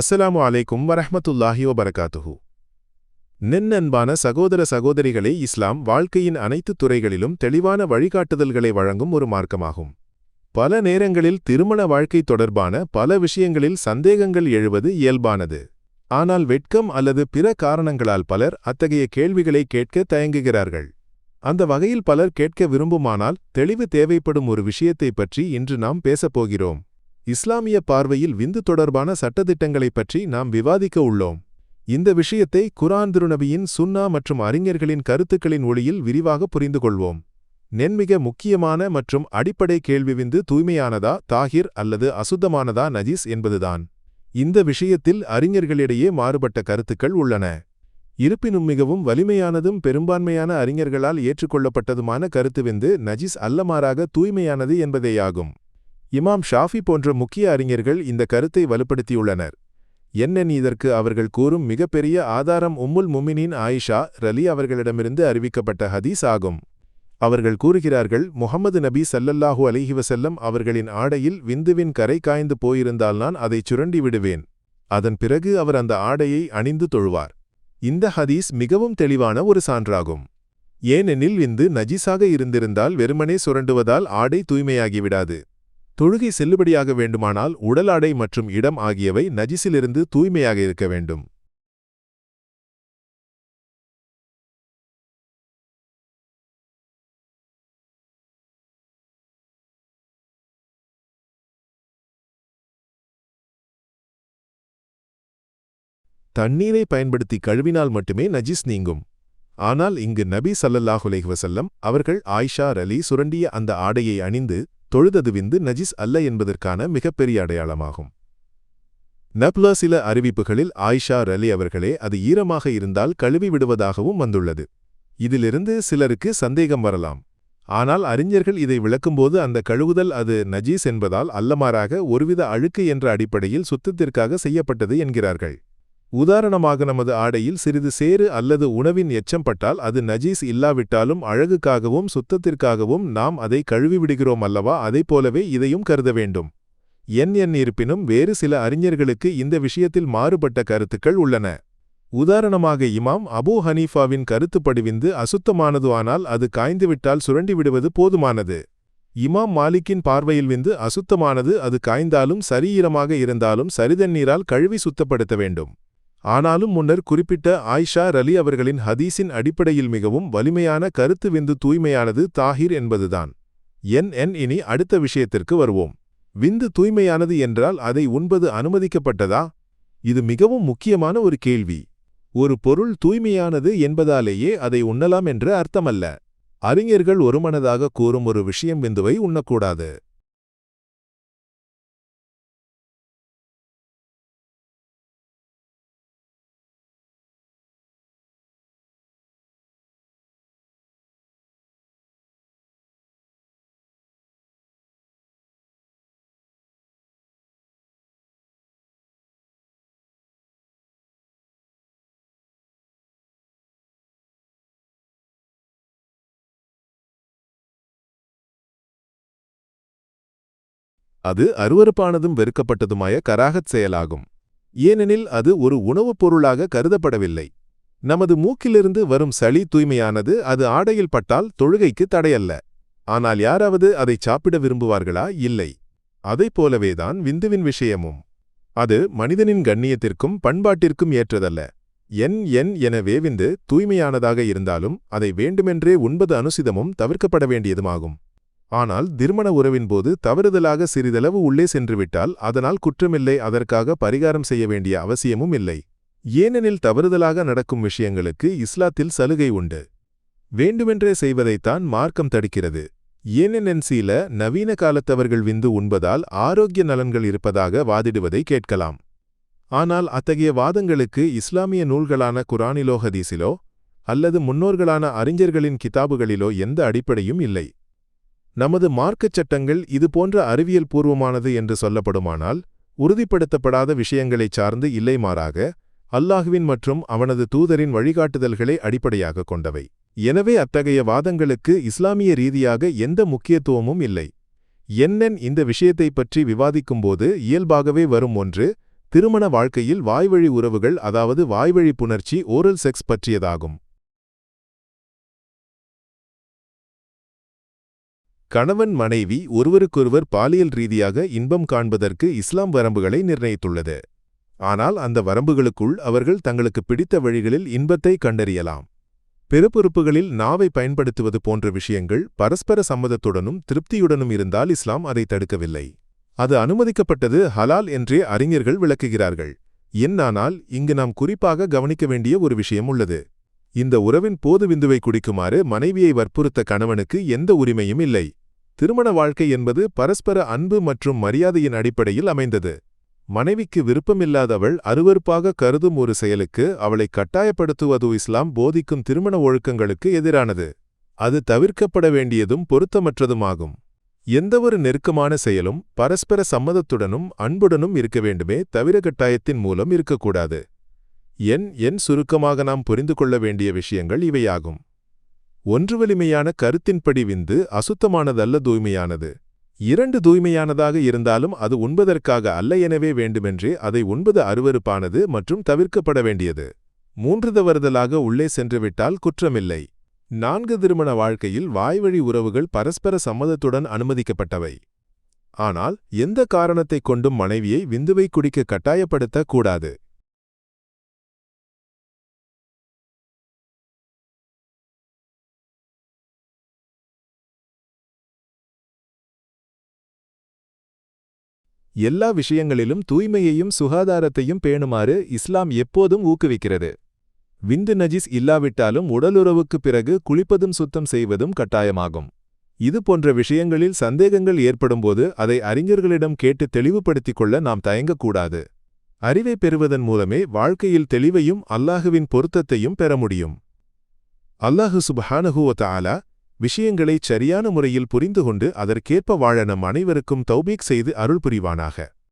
அஸ்ஸலாமு அலைக்கும் வரஹமத்துல்லாஹி வபரகாத்துஹு. நின்னன்பான சகோதர சகோதரிகளே இஸ்லாம் வாழ்க்கையின் அனைத்து துறைகளிலும் தெளிவான வழிகாட்டுதல்களை வழங்கும் ஒரு மார்க்கமாகும். பல நேரங்களில் திருமண வாழ்க்கை தொடர்பான பல விஷயங்களில் சந்தேகங்கள் எழுவது இயல்பானது. ஆனால் வெட்கம் அல்லது பிற காரணங்களால் பலர் அத்தகைய கேள்விகளை கேட்க தயங்குகிறார்கள். அந்த வகையில் பலர் கேட்க விரும்புமானால் தெளிவு தேவைப்படும் ஒரு விஷயத்தைப் பற்றி இன்று நாம் பேசப்போகிறோம் இஸ்லாமிய பார்வையில் விந்து தொடர்பான சட்டதிட்டங்களைப் பற்றி நாம் விவாதிக்க உள்ளோம். இந்த விஷயத்தை குரான் திருநபியின் சுன்னா மற்றும் அறிஞர்களின் கருத்துக்களின் ஒளியில் விரிவாக புரிந்து கொள்வோம் நென்மிக முக்கியமான மற்றும் அடிப்படை கேள்வி விந்து தூய்மையானதா தாகிர் அல்லது அசுத்தமானதா நஜீஸ் என்பதுதான். இந்த விஷயத்தில் அறிஞர்களிடையே மாறுபட்ட கருத்துக்கள் உள்ளன. இருப்பினும் மிகவும் வலிமையானதும் பெரும்பான்மையான அறிஞர்களால் ஏற்றுக்கொள்ளப்பட்டதுமான கருத்து விந்து நஜீஸ் அல்லமாறாக தூய்மையானது என்பதேயாகும். இமாம் ஷாஃபி போன்ற முக்கிய அறிஞர்கள் இந்த கருத்தை வலுப்படுத்தியுள்ளனர். என்னென் இதற்கு அவர்கள் கூறும் மிகப்பெரிய ஆதாரம் உம்முல் முமினின் ஆயிஷா ரலி அவர்களிடமிருந்து அறிவிக்கப்பட்ட ஹதீஸ் ஆகும். அவர்கள் கூறுகிறார்கள் முகமது நபி சல்லல்லாஹு அலைஹி வஸல்லம் அவர்களின் ஆடையில் விந்துவின் கரை காய்ந்து போயிருந்தால் நான் அதைச் சுரண்டி விடுவேன். அதன் பிறகு அவர் அந்த ஆடையை அணிந்து தொழுவார். இந்த ஹதீஸ் மிகவும் தெளிவான ஒரு சான்றாகும். ஏனெனில் விந்து நஜீஸாக இருந்திருந்தால் வெறுமனே சுரண்டுவதால் ஆடை தூய்மையாகிவிடாது. தொழுகை செல்லுபடியாக வேண்டுமானால் உடலாடை மற்றும் இடம் ஆகியவை நஜிஸிலிருந்து தூய்மையாக இருக்க வேண்டும். தண்ணீரை பயன்படுத்தி கழுவினால் மட்டுமே நஜிஸ் நீங்கும். ஆனால் இங்கு நபி சல்லல்லாஹுலேஹ் வசல்லம் அவர்கள் ஆயிஷா ரலி சுரண்டிய அந்த ஆடையை அணிந்து தொழுதது விந்து நஜிஸ் அல்ல என்பதற்கான மிகப்பெரிய அடையாளமாகும். நப்லா சில அறிவிப்புகளில் ஆயிஷா ரலி அவர்களே அது ஈரமாக இருந்தால் கழுவி விடுவதாகவும் வந்துள்ளது. இதிலிருந்து சிலருக்கு சந்தேகம் வரலாம். ஆனால் அறிஞர்கள் இதை விளக்கும்போது அந்த கழுவுதல் அது நஜீஸ் என்பதால் அல்லமாறாக ஒருவித அழுக்கு என்ற அடிப்படையில் சுத்தத்திற்காக செய்யப்பட்டது என்கிறார்கள். உதாரணமாக நமது ஆடையில் சிறிது சேறு அல்லது உணவின் எச்சம் பட்டால் அது நஜீஸ் இல்லாவிட்டாலும் அழகுக்காகவும் சுத்தத்திற்காகவும் நாம் அதை கழுவிவிடுகிறோம் அல்லவா? அதைப் போலவே இதையும் கருத வேண்டும். என் என் இருப்பினும் வேறு சில அறிஞர்களுக்கு இந்த விஷயத்தில் மாறுபட்ட கருத்துக்கள் உள்ளன. உதாரணமாக இமாம் அபூ ஹனீஃபாவின் கருத்துப்படிவிந்து அசுத்தமானது ஆனால் அது காய்ந்துவிட்டால் சுரண்டிவிடுவது போதுமானது. இமாம் மாலிக்கின் பார்வையில் விந்து அசுத்தமானது அது காய்ந்தாலும் சரீரமாக இருந்தாலும் சரிதண்ணீரால் கழுவி சுத்தப்படுத்த வேண்டும். ஆனாலும் முன்னர் குறிப்பிட்ட ஆயிஷா ரலி அவர்களின் ஹதீஸின் அடிப்படையில் மிகவும் வலிமையான கருத்து விந்து தூய்மையானது தாஹிர் என்பதுதான். என் என் இனி அடுத்த விஷயத்திற்கு வருவோம். விந்து தூய்மையானது என்றால் அதை உண்பது அனுமதிக்கப்பட்டதா? இது மிகவும் முக்கியமான ஒரு கேள்வி. ஒரு பொருள் தூய்மையானது என்பதாலேயே அதை உண்ணலாம் என்று அர்த்தமல்ல. அறிஞர்கள் ஒருமனதாக கூறும் ஒரு விஷயம் விந்துவை உண்ணக்கூடாது. அது அருவறுப்பானதும் வெறுக்கப்பட்டதுமாய கராகத் செயலாகும். ஏனெனில் அது ஒரு உணவுப் பொருளாக கருதப்படவில்லை. நமது மூக்கிலிருந்து வரும் சளி தூய்மையானது அது ஆடையில் பட்டால் தொழுகைக்கு தடையல்ல. ஆனால் யாராவது அதைச் சாப்பிட விரும்புவார்களா? இல்லை. அதைப் போலவேதான் விந்துவின் விஷயமும். அது மனிதனின் கண்ணியத்திற்கும் பண்பாட்டிற்கும் ஏற்றதல்ல. என் என் என வேவிந்து தூய்மையானதாக இருந்தாலும் அதை வேண்டுமென்றே உண்பது அனுசிதமும் தவிர்க்கப்பட வேண்டியதுமாகும். ஆனால் திருமண உறவின் போது தவறுதலாக சிறிதளவு உள்ளே சென்றுவிட்டால் அதனால் குற்றமில்லை அதற்காக பரிகாரம் செய்ய வேண்டிய அவசியமும் இல்லை. ஏனெனில் தவறுதலாக நடக்கும் விஷயங்களுக்கு இஸ்லாத்தில் சலுகை உண்டு. வேண்டுமென்றே செய்வதைத்தான் மார்க்கம் தடுக்கிறது. ஏனென்சில நவீன காலத்தவர்கள் விந்து உண்பதால் ஆரோக்கிய நலன்கள் இருப்பதாக வாதிடுவதை கேட்கலாம். ஆனால் அத்தகைய வாதங்களுக்கு இஸ்லாமிய நூல்களான குரானிலோ ஹதீஸிலோ அல்லது முன்னோர்களான அறிஞர்களின் கிதாபுகளிலோ எந்த அடிப்படையும் இல்லை. நமது மார்க்கச் சட்டங்கள் இதுபோன்ற அறிவியல் பூர்வமானது என்று சொல்லப்படுமானால் உறுதிப்படுத்தப்படாத விஷயங்களைச் சார்ந்து இல்லை மாறாக அல்லாஹுவின் மற்றும் அவனது தூதரின் வழிகாட்டுதல்களை அடிப்படையாக கொண்டவை. எனவே அத்தகைய வாதங்களுக்கு இஸ்லாமிய ரீதியாக எந்த முக்கியத்துவமும் இல்லை. என்னென் இந்த விஷயத்தைப் பற்றி விவாதிக்கும்போது இயல்பாகவே வரும் ஒன்று திருமண வாழ்க்கையில் வாய்வழி உறவுகள் அதாவது வாய்வழி புணர்ச்சி ஓரல் செக்ஸ் பற்றியதாகும். கணவன் மனைவி ஒருவருக்கொருவர் பாலியல் ரீதியாக இன்பம் காண்பதற்கு இஸ்லாம் வரம்புகளை நிர்ணயித்துள்ளது. ஆனால் அந்த வரம்புகளுக்குள் அவர்கள் தங்களுக்கு பிடித்த வழிகளில் இன்பத்தை கண்டறியலாம். பிறப்புறுப்புகளில் நாவை பயன்படுத்துவது போன்ற விஷயங்கள் பரஸ்பர சம்மதத்துடனும் திருப்தியுடனும் இருந்தால் இஸ்லாம் அதை தடுக்கவில்லை. அது அனுமதிக்கப்பட்டது ஹலால் என்றே அறிஞர்கள் விளக்குகிறார்கள். என்னானால் இங்கு நாம் குறிப்பாக கவனிக்க வேண்டிய ஒரு விஷயம் உள்ளது. இந்த உறவின் போது விந்துவை குடிக்குமாறு மனைவியை வற்புறுத்த கணவனுக்கு எந்த உரிமையும் இல்லை. திருமண வாழ்க்கை என்பது பரஸ்பர அன்பு மற்றும் மரியாதையின் அடிப்படையில் அமைந்தது. மனைவிக்கு விருப்பமில்லாதவள் அருவருப்பாக கருதும் ஒரு செயலுக்கு அவளை கட்டாயப்படுத்துவது இஸ்லாம் போதிக்கும் திருமண ஒழுக்கங்களுக்கு எதிரானது. அது தவிர்க்கப்பட வேண்டியதும் பொருத்தமற்றதுமாகும். எந்தவொரு நெருக்கமான செயலும் பரஸ்பர சம்மதத்துடனும் அன்புடனும் இருக்க வேண்டுமே தவிர கட்டாயத்தின் மூலம் இருக்கக்கூடாது. என் என் சுருக்கமாக நாம் புரிந்து கொள்ள வேண்டிய விஷயங்கள் இவையாகும். ஒன்று வலிமையான கருத்தின்படி விந்து அசுத்தமானதல்ல தூய்மையானது. இரண்டு தூய்மையானதாக இருந்தாலும் அது உண்பதற்காக அல்ல எனவே வேண்டுமென்றே அதை உண்பது அருவருப்பானது மற்றும் தவிர்க்கப்பட வேண்டியது. மூன்று தவறுதலாக உள்ளே சென்றுவிட்டால் குற்றமில்லை. நான்கு திருமண வாழ்க்கையில் வாய்வழி உறவுகள் பரஸ்பர சம்மதத்துடன் அனுமதிக்கப்பட்டவை. ஆனால் எந்த காரணத்தைக் கொண்டும் மனைவியை விந்துவை குடிக்க கட்டாயப்படுத்தக் கூடாது. எல்லா விஷயங்களிலும் தூய்மையையும் சுகாதாரத்தையும் பேணுமாறு இஸ்லாம் எப்போதும் ஊக்குவிக்கிறது. விந்து நஜிஸ் இல்லாவிட்டாலும் உடலுறவுக்குப் பிறகு குளிப்பதும் சுத்தம் செய்வதும் கட்டாயமாகும். இது போன்ற விஷயங்களில் சந்தேகங்கள் ஏற்படும்போது அதை அறிஞர்களிடம் கேட்டு தெளிவுபடுத்திக் கொள்ள நாம் தயங்கக்கூடாது. அறிவை பெறுவதன் மூலமே வாழ்க்கையில் தெளிவையும் அல்லாஹுவின் பொருத்தத்தையும் பெற முடியும். அல்லாஹு சுபஹானஹுவ ஆலா விஷயங்களை சரியான முறையில் புரிந்து கொண்டு அதற்கேற்ப வாழ நம் அனைவருக்கும் தௌபீக் செய்து அருள் புரிவானாக.